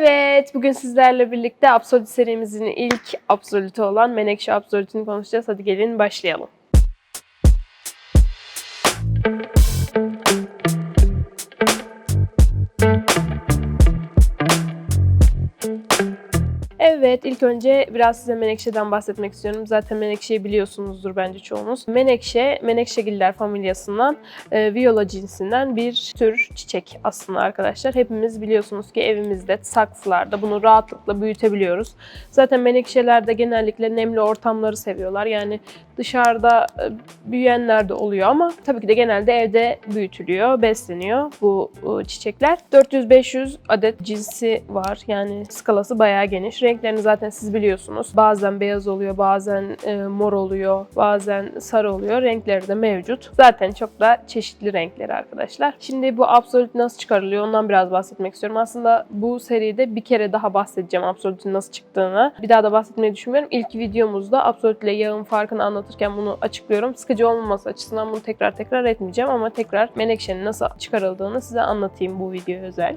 Evet, bugün sizlerle birlikte Absolut serimizin ilk Absolut'u olan Menekşe Absolut'unu konuşacağız. Hadi gelin başlayalım. Evet, ilk önce biraz size Menekşe'den bahsetmek istiyorum. Zaten Menekşe'yi biliyorsunuzdur bence çoğunuz. Menekşe, Menekşegiller familyasından, e, viola cinsinden bir tür çiçek aslında arkadaşlar. Hepimiz biliyorsunuz ki evimizde, saksılarda bunu rahatlıkla büyütebiliyoruz. Zaten Menekşeler de genellikle nemli ortamları seviyorlar. Yani dışarıda e, büyüyenler de oluyor ama tabii ki de genelde evde büyütülüyor, besleniyor bu e, çiçekler. 400-500 adet cinsi var. Yani skalası bayağı geniş. Renklerini zaten siz biliyorsunuz. Bazen beyaz oluyor, bazen e, mor oluyor, bazen sarı oluyor. Renkleri de mevcut. Zaten çok da çeşitli renkleri arkadaşlar. Şimdi bu Absolute nasıl çıkarılıyor ondan biraz bahsetmek istiyorum. Aslında bu seride bir kere daha bahsedeceğim Absolute'ün nasıl çıktığını. Bir daha da bahsetmeyi düşünmüyorum. İlk videomuzda Absolute ile yağın farkını anlatırken bunu açıklıyorum. Sıkıcı olmaması açısından bunu tekrar tekrar etmeyeceğim ama tekrar menekşenin nasıl çıkarıldığını size anlatayım bu video özel.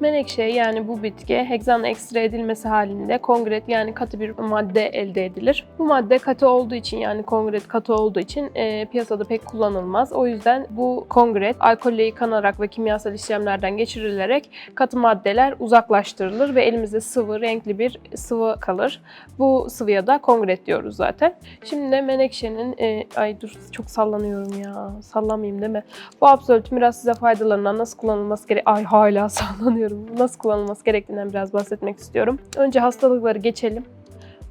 Menekşe yani bu bitki hegzan ekstra edilmesi halinde kongret yani katı bir madde elde edilir. Bu madde katı olduğu için yani kongret katı olduğu için e, piyasada pek kullanılmaz. O yüzden bu kongret alkolle yıkanarak ve kimyasal işlemlerden geçirilerek katı maddeler uzaklaştırılır ve elimizde sıvı, renkli bir sıvı kalır. Bu sıvıya da kongret diyoruz zaten. Şimdi de menekşenin, e, ay dur çok sallanıyorum ya, sallamayayım değil mi? Bu absolut biraz size faydalarından nasıl kullanılması gerek... Ay hala sallanıyorum. Nasıl kullanılması gerektiğinden biraz bahsetmek istiyorum. Önce hastalıkları geçelim.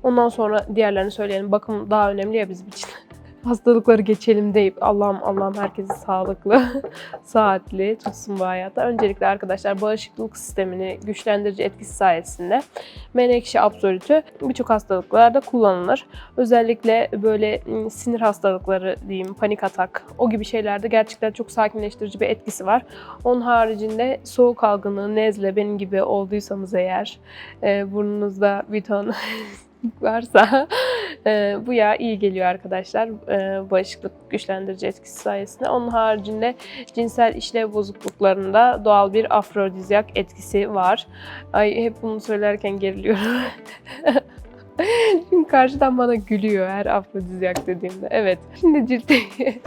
Ondan sonra diğerlerini söyleyelim. Bakım daha önemli ya bizim için. Hastalıkları geçelim deyip Allah'ım Allah'ım herkesi sağlıklı, saatli tutsun bu hayatta. Öncelikle arkadaşlar bağışıklık sistemini güçlendirici etkisi sayesinde menekşe absolütü birçok hastalıklarda kullanılır. Özellikle böyle ım, sinir hastalıkları diyeyim, panik atak o gibi şeylerde gerçekten çok sakinleştirici bir etkisi var. Onun haricinde soğuk algınlığı, nezle benim gibi olduysanız eğer e, burnunuzda bir ton varsa e, bu yağ iyi geliyor arkadaşlar. E, bağışıklık güçlendirici etkisi sayesinde. Onun haricinde cinsel işlev bozukluklarında doğal bir afrodizyak etkisi var. Ay hep bunu söylerken geriliyorum. Çünkü karşıdan bana gülüyor her afrodizyak dediğimde. Evet. Şimdi ciltte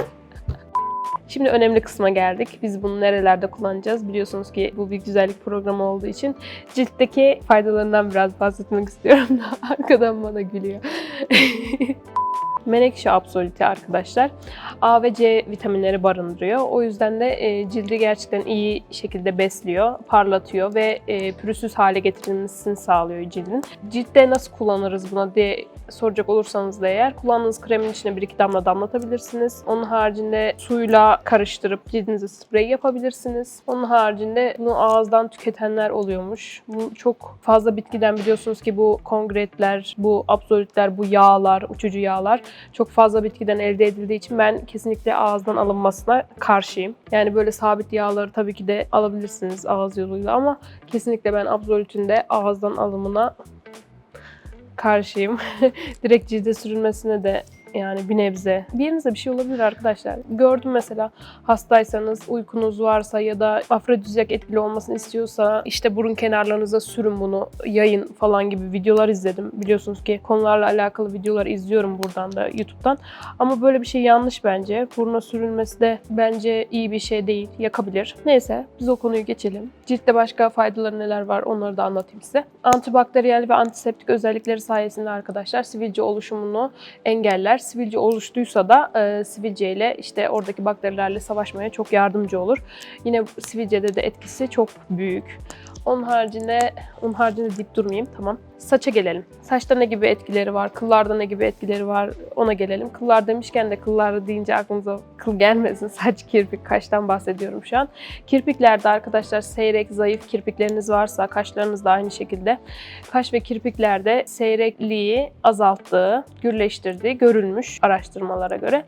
Şimdi önemli kısma geldik. Biz bunu nerelerde kullanacağız? Biliyorsunuz ki bu bir güzellik programı olduğu için ciltteki faydalarından biraz bahsetmek istiyorum. Arkadan bana gülüyor. Menekşe absolütü arkadaşlar A ve C vitaminleri barındırıyor. O yüzden de e, cildi gerçekten iyi şekilde besliyor, parlatıyor ve e, pürüzsüz hale getirilmesini sağlıyor cildin. Ciltte nasıl kullanırız buna diye soracak olursanız da eğer kullandığınız kremin içine bir iki damla damlatabilirsiniz. Onun haricinde suyla karıştırıp cildinize sprey yapabilirsiniz. Onun haricinde bunu ağızdan tüketenler oluyormuş. Bu çok fazla bitkiden biliyorsunuz ki bu kongretler, bu absolütler, bu yağlar, uçucu yağlar çok fazla bitkiden elde edildiği için ben kesinlikle ağızdan alınmasına karşıyım. Yani böyle sabit yağları tabii ki de alabilirsiniz ağız yoluyla ama kesinlikle ben absolütün de ağızdan alımına karşıyım. Direkt cilde sürülmesine de yani bir nebze. Bir yerinize bir şey olabilir arkadaşlar. Gördüm mesela hastaysanız, uykunuz varsa ya da afrodizyak etkili olmasını istiyorsa işte burun kenarlarınıza sürün bunu, yayın falan gibi videolar izledim. Biliyorsunuz ki konularla alakalı videolar izliyorum buradan da YouTube'dan. Ama böyle bir şey yanlış bence. Buruna sürülmesi de bence iyi bir şey değil. Yakabilir. Neyse biz o konuyu geçelim. Ciltte başka faydaları neler var onları da anlatayım size. Antibakteriyel ve antiseptik özellikleri sayesinde arkadaşlar sivilce oluşumunu engeller sivilce oluştuysa da e, sivilce ile işte oradaki bakterilerle savaşmaya çok yardımcı olur. Yine sivilcede de etkisi çok büyük. Onun haricinde, onun haricinde deyip durmayayım. Tamam. Saça gelelim. Saçta ne gibi etkileri var? Kıllarda ne gibi etkileri var? Ona gelelim. Kıllar demişken de kıllar deyince aklınıza kıl gelmesin. Saç, kirpik, kaştan bahsediyorum şu an. Kirpiklerde arkadaşlar seyrek, zayıf kirpikleriniz varsa, kaşlarınız da aynı şekilde. Kaş ve kirpiklerde seyrekliği azalttığı, gürleştirdiği görülmüş araştırmalara göre.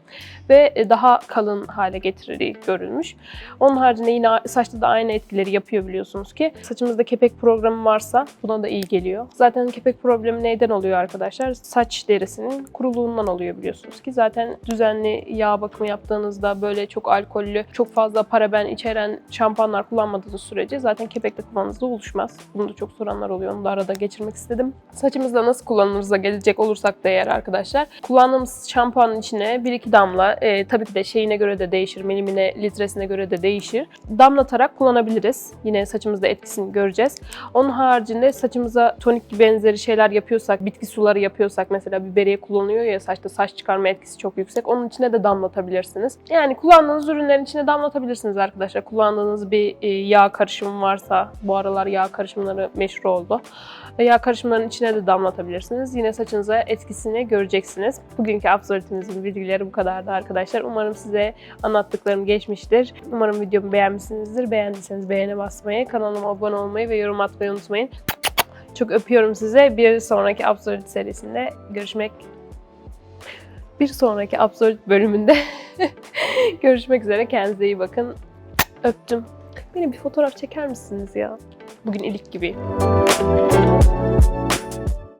Ve daha kalın hale getirdiği görülmüş. Onun haricinde yine saçta da aynı etkileri yapıyor biliyorsunuz ki. Saçımız saçımızda kepek problemi varsa buna da iyi geliyor. Zaten kepek problemi neyden oluyor arkadaşlar? Saç derisinin kuruluğundan oluyor biliyorsunuz ki. Zaten düzenli yağ bakımı yaptığınızda böyle çok alkollü, çok fazla paraben içeren şampuanlar kullanmadığınız sürece zaten kepek de oluşmaz. Bunu da çok soranlar oluyor. Onu da arada geçirmek istedim. Saçımızda nasıl kullanılırsa gelecek olursak da eğer arkadaşlar. Kullandığımız şampuanın içine 1-2 damla, e, tabii ki de şeyine göre de değişir, milimine, litresine göre de değişir. Damlatarak kullanabiliriz. Yine saçımızda etkisini göreceğiz. Onun haricinde saçımıza tonik benzeri şeyler yapıyorsak, bitki suları yapıyorsak mesela biberiye kullanılıyor ya saçta saç çıkarma etkisi çok yüksek. Onun içine de damlatabilirsiniz. Yani kullandığınız ürünlerin içine damlatabilirsiniz arkadaşlar. Kullandığınız bir e, yağ karışımı varsa, bu aralar yağ karışımları meşhur oldu. E, Yağ karışımlarının içine de damlatabilirsiniz. Yine saçınıza etkisini göreceksiniz. Bugünkü Absolute'imizin bilgileri bu kadardı arkadaşlar. Umarım size anlattıklarım geçmiştir. Umarım videomu beğenmişsinizdir. Beğendiyseniz beğene basmayı, kanalıma abone olmayı ve yorum atmayı unutmayın. Çok öpüyorum size. Bir sonraki Absolute serisinde görüşmek bir sonraki Absolute bölümünde görüşmek üzere. Kendinize iyi bakın. Öptüm. Beni bir fotoğraf çeker misiniz ya? Bugün ilik gibi.